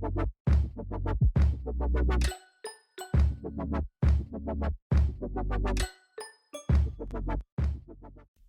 Thank you.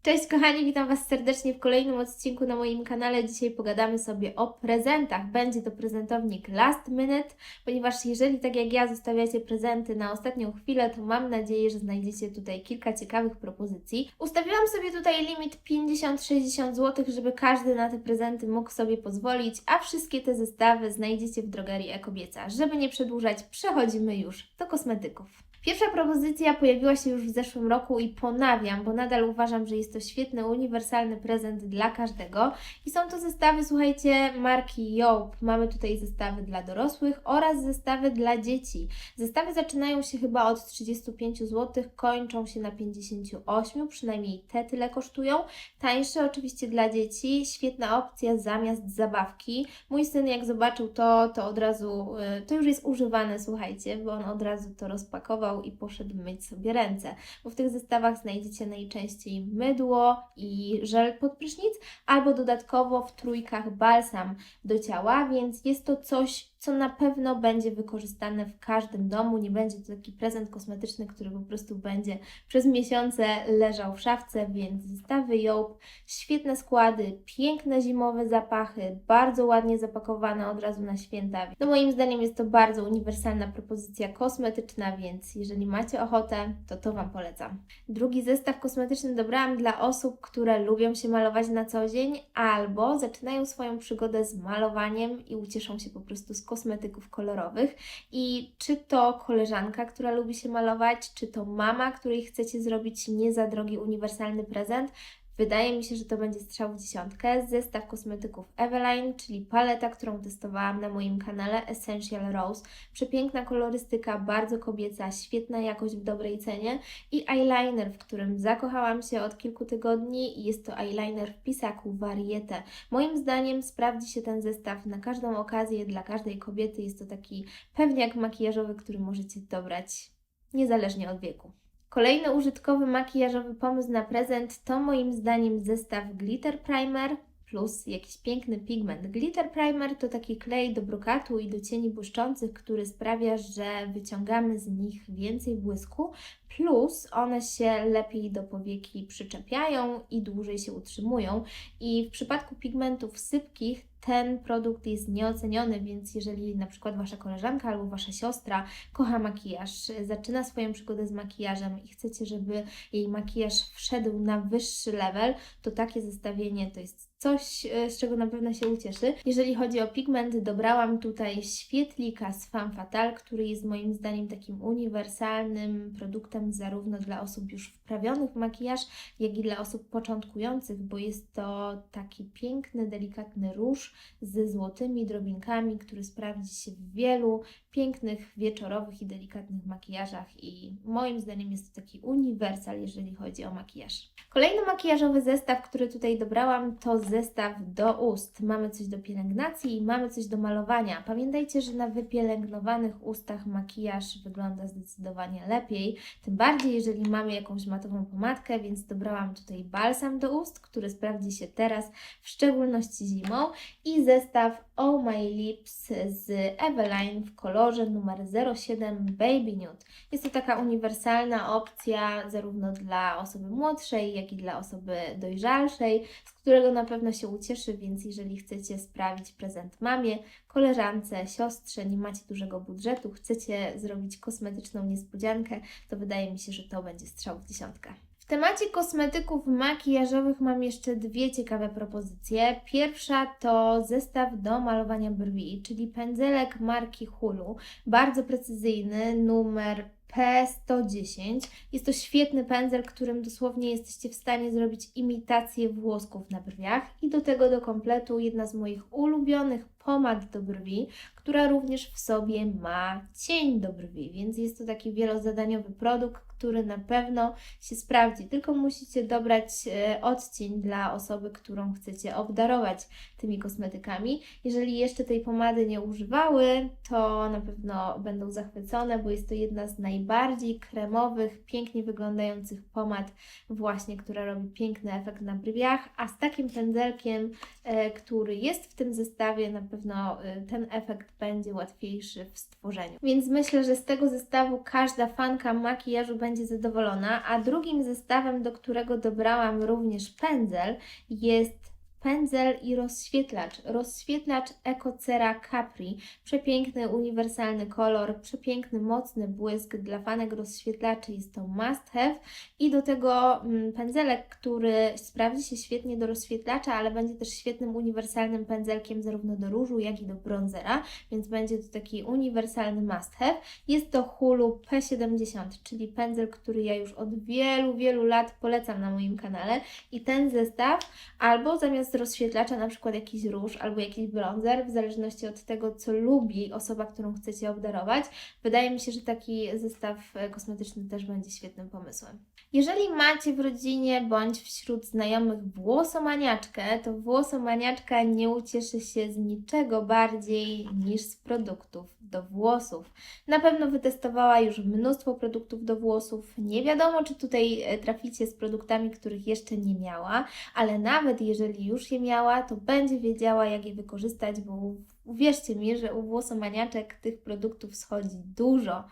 Cześć kochani, witam Was serdecznie w kolejnym odcinku na moim kanale. Dzisiaj pogadamy sobie o prezentach. Będzie to prezentownik Last Minute, ponieważ jeżeli tak jak ja zostawiacie prezenty na ostatnią chwilę, to mam nadzieję, że znajdziecie tutaj kilka ciekawych propozycji. Ustawiłam sobie tutaj limit 50-60 zł, żeby każdy na te prezenty mógł sobie pozwolić, a wszystkie te zestawy znajdziecie w drogerii Ekobieca. Żeby nie przedłużać, przechodzimy już do kosmetyków. Pierwsza propozycja pojawiła się już w zeszłym roku i ponawiam, bo nadal uważam, że jest to świetny, uniwersalny prezent dla każdego. I są to zestawy, słuchajcie, marki Joop. Mamy tutaj zestawy dla dorosłych oraz zestawy dla dzieci. Zestawy zaczynają się chyba od 35 zł, kończą się na 58, przynajmniej te tyle kosztują. Tańsze oczywiście dla dzieci, świetna opcja zamiast zabawki. Mój syn jak zobaczył to, to od razu, y, to już jest używane, słuchajcie, bo on od razu to rozpakował i poszedł myć sobie ręce, bo w tych zestawach znajdziecie najczęściej mydło i żel pod prysznic, albo dodatkowo w trójkach balsam do ciała, więc jest to coś, co na pewno będzie wykorzystane w każdym domu. Nie będzie to taki prezent kosmetyczny, który po prostu będzie przez miesiące leżał w szafce, więc zestawy Joop, świetne składy, piękne zimowe zapachy, bardzo ładnie zapakowane od razu na święta. No moim zdaniem jest to bardzo uniwersalna propozycja kosmetyczna, więc jeżeli macie ochotę, to to Wam polecam. Drugi zestaw kosmetyczny dobrałam dla osób, które lubią się malować na co dzień albo zaczynają swoją przygodę z malowaniem i ucieszą się po prostu z kosmetyków kolorowych. I czy to koleżanka, która lubi się malować, czy to mama, której chcecie zrobić nie za drogi uniwersalny prezent, Wydaje mi się, że to będzie strzał w dziesiątkę. Zestaw kosmetyków Eveline, czyli paleta, którą testowałam na moim kanale Essential Rose. Przepiękna kolorystyka, bardzo kobieca, świetna jakość w dobrej cenie i eyeliner, w którym zakochałam się od kilku tygodni. Jest to eyeliner w pisaku Varieté. Moim zdaniem sprawdzi się ten zestaw na każdą okazję, dla każdej kobiety. Jest to taki pewniak makijażowy, który możecie dobrać niezależnie od wieku. Kolejny użytkowy makijażowy pomysł na prezent to moim zdaniem zestaw Glitter Primer plus jakiś piękny pigment. Glitter Primer to taki klej do brokatu i do cieni błyszczących, który sprawia, że wyciągamy z nich więcej błysku, plus one się lepiej do powieki przyczepiają i dłużej się utrzymują. I w przypadku pigmentów sypkich ten produkt jest nieoceniony, więc jeżeli na przykład Wasza koleżanka albo Wasza siostra kocha makijaż, zaczyna swoją przygodę z makijażem i chcecie, żeby jej makijaż wszedł na wyższy level, to takie zestawienie to jest coś, e, z czego na pewno się ucieszy. Jeżeli chodzi o pigment, dobrałam tutaj świetlika z Femme Fatale, który jest moim zdaniem takim uniwersalnym produktem zarówno dla osób już wprawionych w makijaż, jak i dla osób początkujących, bo jest to taki piękny, delikatny róż ze złotymi drobinkami, który sprawdzi się w wielu pięknych, wieczorowych i delikatnych makijażach i moim zdaniem jest to taki uniwersal, jeżeli chodzi o makijaż. Kolejny makijażowy zestaw, który tutaj dobrałam, to zestaw do ust. Mamy coś do pielęgnacji i mamy coś do malowania. Pamiętajcie, że na wypielęgnowanych ustach makijaż wygląda zdecydowanie lepiej, tym bardziej jeżeli mamy jakąś matową pomadkę, więc dobrałam tutaj balsam do ust, który sprawdzi się teraz, w szczególności zimą i zestaw Oh My Lips z Eveline w kolorze numer 07 Baby Nude. Jest to taka uniwersalna opcja zarówno dla osoby młodszej, jak i dla osoby dojrzalszej, z którego na pewno się ucieszy, więc jeżeli chcecie sprawić prezent mamie, koleżance, siostrze, nie macie dużego budżetu, chcecie zrobić kosmetyczną niespodziankę, to wydaje mi się, że to będzie strzał w dziesiątkę. W temacie kosmetyków makijażowych mam jeszcze dwie ciekawe propozycje. Pierwsza to zestaw do malowania brwi, czyli pędzelek marki Hulu, bardzo precyzyjny, numer P110. Jest to świetny pędzel, którym dosłownie jesteście w stanie zrobić imitację włosków na brwiach i do tego do kompletu jedna z moich ulubionych pomad do brwi, która również w sobie ma cień do brwi, więc jest to taki wielozadaniowy produkt, który na pewno się sprawdzi. Tylko musicie dobrać e, odcień dla osoby, którą chcecie obdarować tymi kosmetykami. Jeżeli jeszcze tej pomady nie używały, to na pewno będą zachwycone, bo jest to jedna z najbardziej kremowych, pięknie wyglądających pomad, właśnie, która robi piękny efekt na brwiach, a z takim pędzelkiem, e, który jest w tym zestawie, na pewno e, ten efekt będzie łatwiejszy w stworzeniu. Więc myślę, że z tego zestawu każda fanka makijażu będzie zadowolona, a drugim zestawem, do którego dobrałam również pędzel, jest pędzel i rozświetlacz. Rozświetlacz Ecocera Capri. Przepiękny, uniwersalny kolor, przepiękny, mocny błysk. Dla fanek rozświetlaczy jest to must have. I do tego mm, pędzelek, który sprawdzi się świetnie do rozświetlacza, ale będzie też świetnym, uniwersalnym pędzelkiem zarówno do różu, jak i do bronzera, więc będzie to taki uniwersalny must have. Jest to Hulu P70, czyli pędzel, który ja już od wielu, wielu lat polecam na moim kanale. I ten zestaw albo zamiast rozświetlacza na przykład jakiś róż albo jakiś bronzer, w zależności od tego, co lubi osoba, którą chcecie obdarować. Wydaje mi się, że taki zestaw e, kosmetyczny też będzie świetnym pomysłem. Jeżeli macie w rodzinie bądź wśród znajomych włosomaniaczkę, to włosomaniaczka nie ucieszy się z niczego bardziej niż z produktów do włosów. Na pewno wytestowała już mnóstwo produktów do włosów. Nie wiadomo, czy tutaj e, traficie z produktami, których jeszcze nie miała, ale nawet jeżeli już je miała, to będzie wiedziała, jak je wykorzystać, bo uwierzcie mi, że u włosomaniaczek tych produktów schodzi dużo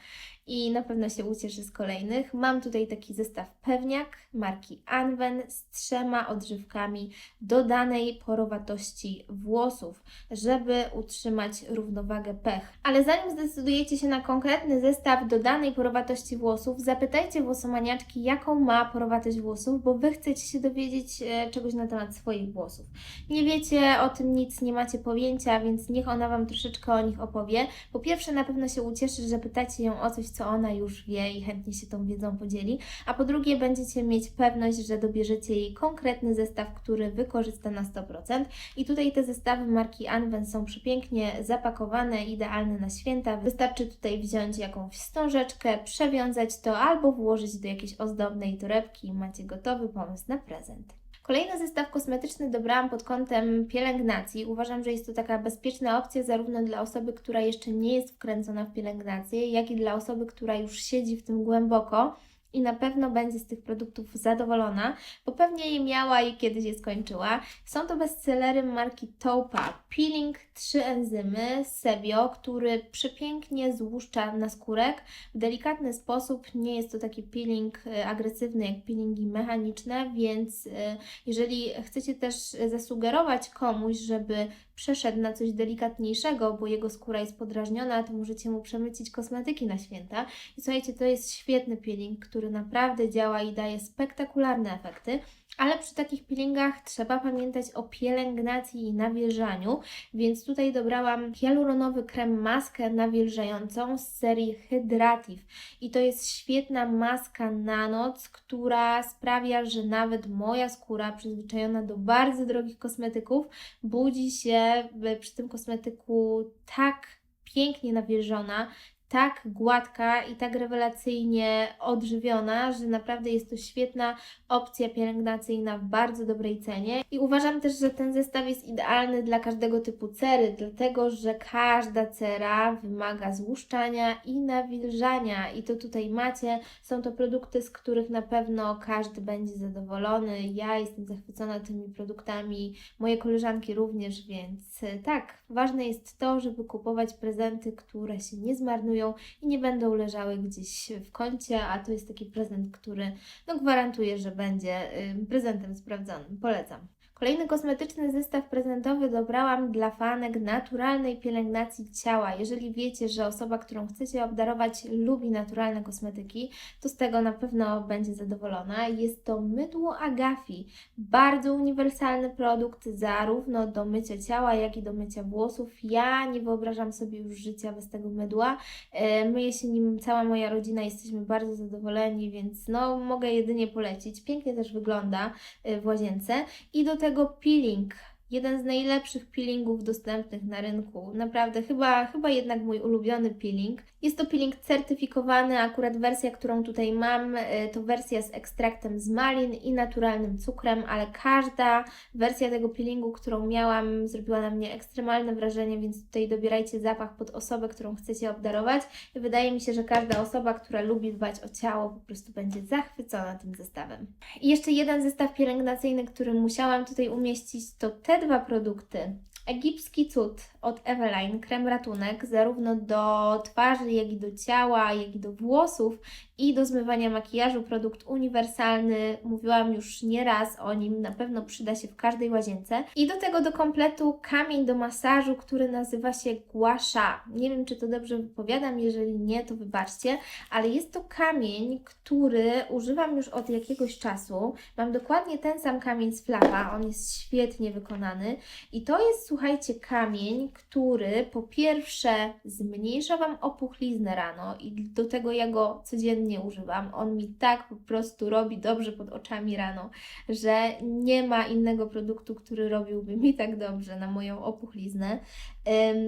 i na pewno się ucieszy z kolejnych. Mam tutaj taki zestaw pewniak marki Anwen z trzema odżywkami dodanej porowatości włosów, żeby utrzymać równowagę pH. Ale zanim zdecydujecie się na konkretny zestaw dodanej porowatości włosów, zapytajcie włosomaniaczki, jaką ma porowatość włosów, bo Wy chcecie się dowiedzieć e, czegoś na temat swoich włosów. Nie wiecie o tym nic, nie macie pojęcia, więc niech ona Wam troszeczkę o nich opowie. Po pierwsze, na pewno się ucieszy, że pytacie ją o coś, co ona już wie i chętnie się tą wiedzą podzieli, a po drugie będziecie mieć pewność, że dobierzecie jej konkretny zestaw, który wykorzysta na 100%. I tutaj te zestawy marki Anwen są przepięknie zapakowane, idealne na święta. Wystarczy tutaj wziąć jakąś wstążeczkę, przewiązać to albo włożyć do jakiejś ozdobnej torebki i macie gotowy pomysł na prezent. Kolejny zestaw kosmetyczny dobrałam pod kątem pielęgnacji. Uważam, że jest to taka bezpieczna opcja zarówno dla osoby, która jeszcze nie jest wkręcona w pielęgnację, jak i dla osoby, która już siedzi w tym głęboko i na pewno będzie z tych produktów zadowolona, bo pewnie je miała i kiedyś je skończyła. Są to bestsellery marki Topa. Peeling 3 enzymy Sebio, który przepięknie złuszcza naskórek w delikatny sposób. Nie jest to taki peeling e, agresywny jak peelingi mechaniczne, więc e, jeżeli chcecie też zasugerować komuś, żeby przeszedł na coś delikatniejszego, bo jego skóra jest podrażniona, to możecie mu przemycić kosmetyki na święta. I słuchajcie, to jest świetny peeling, który naprawdę działa i daje spektakularne efekty. Ale przy takich peelingach trzeba pamiętać o pielęgnacji i nawilżaniu, więc tutaj dobrałam hialuronowy krem maskę nawilżającą z serii Hydrative. I to jest świetna maska na noc, która sprawia, że nawet moja skóra przyzwyczajona do bardzo drogich kosmetyków budzi się przy tym kosmetyku tak pięknie nawilżona, tak gładka i tak rewelacyjnie odżywiona, że naprawdę jest to świetna opcja pielęgnacyjna w bardzo dobrej cenie. I uważam też, że ten zestaw jest idealny dla każdego typu cery, dlatego że każda cera wymaga złuszczania i nawilżania. I to tutaj macie. Są to produkty, z których na pewno każdy będzie zadowolony. Ja jestem zachwycona tymi produktami, moje koleżanki również, więc tak, ważne jest to, żeby kupować prezenty, które się nie zmarnują i nie będą leżały gdzieś w kącie, a to jest taki prezent, który no, gwarantuje, że będzie prezentem sprawdzonym. Polecam. Kolejny kosmetyczny zestaw prezentowy dobrałam dla fanek naturalnej pielęgnacji ciała. Jeżeli wiecie, że osoba, którą chcecie obdarować, lubi naturalne kosmetyki, to z tego na pewno będzie zadowolona. Jest to mydło Agafi. Bardzo uniwersalny produkt, zarówno do mycia ciała, jak i do mycia włosów. Ja nie wyobrażam sobie już życia bez tego mydła. E, myję się nim cała moja rodzina, jesteśmy bardzo zadowoleni, więc no mogę jedynie polecić. Pięknie też wygląda e, w łazience. I do tego peeling Jeden z najlepszych peelingów dostępnych na rynku. Naprawdę, chyba, chyba jednak mój ulubiony peeling. Jest to peeling certyfikowany, akurat wersja, którą tutaj mam, y, to wersja z ekstraktem z malin i naturalnym cukrem, ale każda wersja tego peelingu, którą miałam, zrobiła na mnie ekstremalne wrażenie, więc tutaj dobierajcie zapach pod osobę, którą chcecie obdarować. I wydaje mi się, że każda osoba, która lubi dbać o ciało, po prostu będzie zachwycona tym zestawem. I jeszcze jeden zestaw pielęgnacyjny, który musiałam tutaj umieścić, to te dwa produkty. Egipski cud od Eveline, krem ratunek, zarówno do twarzy, jak i do ciała, jak i do włosów i do zmywania makijażu. Produkt uniwersalny, mówiłam już nieraz o nim, na pewno przyda się w każdej łazience. I do tego do kompletu kamień do masażu, który nazywa się Gua Sha. Nie wiem, czy to dobrze wypowiadam, jeżeli nie, to wybaczcie, ale jest to kamień, który używam już od jakiegoś czasu. Mam dokładnie ten sam kamień z flapa, on jest świetnie wykonany i to jest, słuchajcie, kamień, który po pierwsze zmniejsza Wam opuchliznę rano i do tego ja go codziennie używam. On mi tak po prostu robi dobrze pod oczami rano, że nie ma innego produktu, który robiłby mi tak dobrze na moją opuchliznę.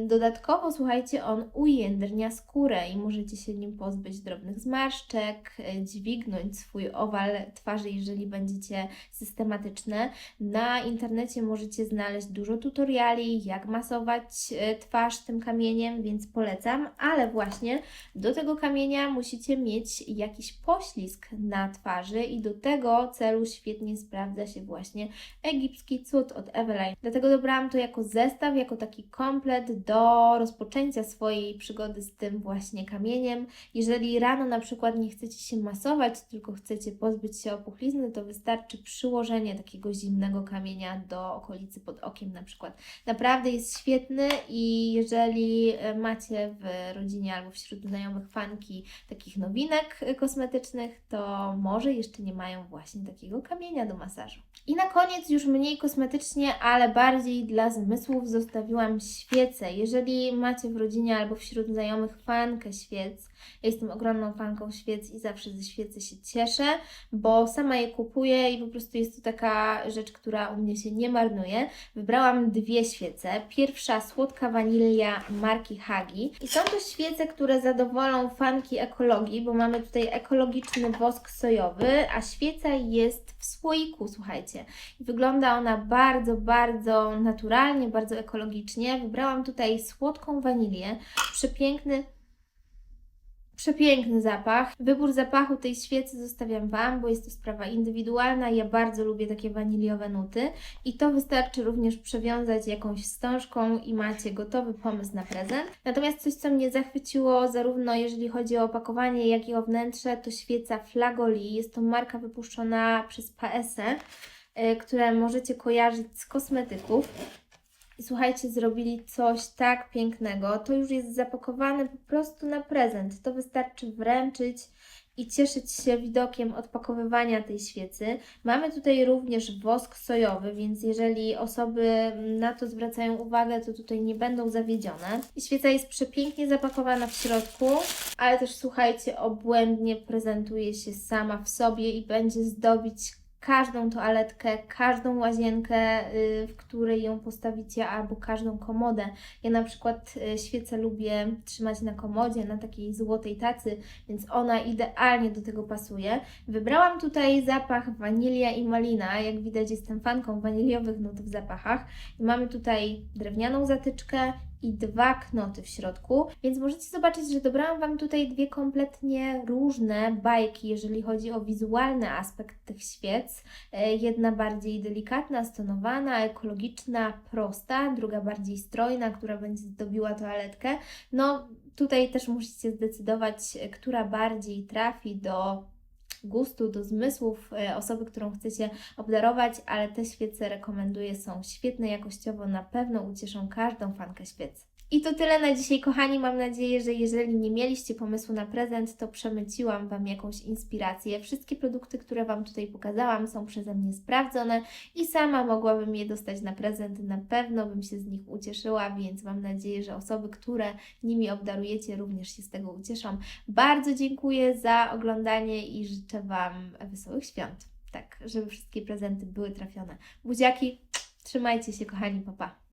Dodatkowo, słuchajcie, on ujędrnia skórę i możecie się nim pozbyć drobnych zmarszczek, y, dźwignąć swój owal twarzy, jeżeli będziecie systematyczne. Na internecie możecie znaleźć dużo tutoriali, jak masować y, twarz tym kamieniem, więc polecam, ale właśnie do tego kamienia musicie mieć jakiś poślizg na twarzy i do tego celu świetnie sprawdza się właśnie egipski cud od Eveline. Dlatego dobrałam to jako zestaw, jako taki komplet do rozpoczęcia swojej przygody z tym właśnie kamieniem. Jeżeli rano na przykład nie chcecie się masować, tylko chcecie pozbyć się opuchlizny, to wystarczy przyłożenie takiego zimnego kamienia do okolicy pod okiem na przykład. Naprawdę jest świetny i jeżeli e, macie w rodzinie albo wśród znajomych fanki takich nowinek e, kosmetycznych, to może jeszcze nie mają właśnie takiego kamienia do masażu. I na koniec już mniej kosmetycznie, ale bardziej dla zmysłów zostawiłam świece. Jeżeli macie w rodzinie albo wśród znajomych fankę świec, ja jestem ogromną fanką świec i zawsze ze świecy się cieszę, bo sama je kupuję i po prostu jest to taka rzecz, która u mnie się nie marnuje. Wybrałam dwie świece. Pierwsza słodka wanilia marki Hagi. I są to świece, które zadowolą fanki ekologii, bo mamy tutaj ekologiczny wosk sojowy, a świeca jest słoiku, słuchajcie. Wygląda ona bardzo, bardzo naturalnie, bardzo ekologicznie. Wybrałam tutaj słodką wanilię, przepiękny Przepiękny zapach. Wybór zapachu tej świecy zostawiam Wam, bo jest to sprawa indywidualna. Ja bardzo lubię takie waniliowe nuty i to wystarczy również przewiązać jakąś wstążką i macie gotowy pomysł na prezent. Natomiast coś, co mnie zachwyciło, zarówno jeżeli chodzi o opakowanie, jak i o wnętrze, to świeca Flagoli. Jest to marka wypuszczona przez PSE, y, które możecie kojarzyć z kosmetyków. I słuchajcie, zrobili coś tak pięknego. To już jest zapakowane po prostu na prezent. To wystarczy wręczyć i cieszyć się widokiem odpakowywania tej świecy. Mamy tutaj również wosk sojowy, więc jeżeli osoby na to zwracają uwagę, to tutaj nie będą zawiedzione. I świeca jest przepięknie zapakowana w środku, ale też słuchajcie, obłędnie prezentuje się sama w sobie i będzie zdobić każdą toaletkę, każdą łazienkę, y, w której ją postawicie, albo każdą komodę. Ja na przykład y, świecę lubię trzymać na komodzie, na takiej złotej tacy, więc ona idealnie do tego pasuje. Wybrałam tutaj zapach wanilia i malina. Jak widać, jestem fanką waniliowych nut w zapachach. I mamy tutaj drewnianą zatyczkę i dwa knoty w środku, więc możecie zobaczyć, że dobrałam Wam tutaj dwie kompletnie różne bajki, jeżeli chodzi o wizualny aspekt tych świec. E, Jedna bardziej delikatna, stonowana, ekologiczna, prosta, druga bardziej strojna, która będzie zdobiła toaletkę. No, tutaj też musicie zdecydować, e, która bardziej trafi do gustu, do zmysłów e, osoby, którą chcecie obdarować, ale te świece rekomenduję, są świetne jakościowo, na pewno ucieszą każdą fankę świec. I to tyle na dzisiaj, kochani. Mam nadzieję, że jeżeli nie mieliście pomysłu na prezent, to przemyciłam Wam jakąś inspirację. Wszystkie produkty, które Wam tutaj pokazałam, są przeze mnie sprawdzone i sama mogłabym je dostać na prezent. Na pewno bym się z nich ucieszyła, więc mam nadzieję, że osoby, które nimi obdarujecie, również się z tego ucieszą. Bardzo dziękuję za oglądanie i życzę Wam wesołych świąt. Tak, żeby wszystkie prezenty były trafione. Buziaki, Trzymajcie się, kochani, papa. Pa.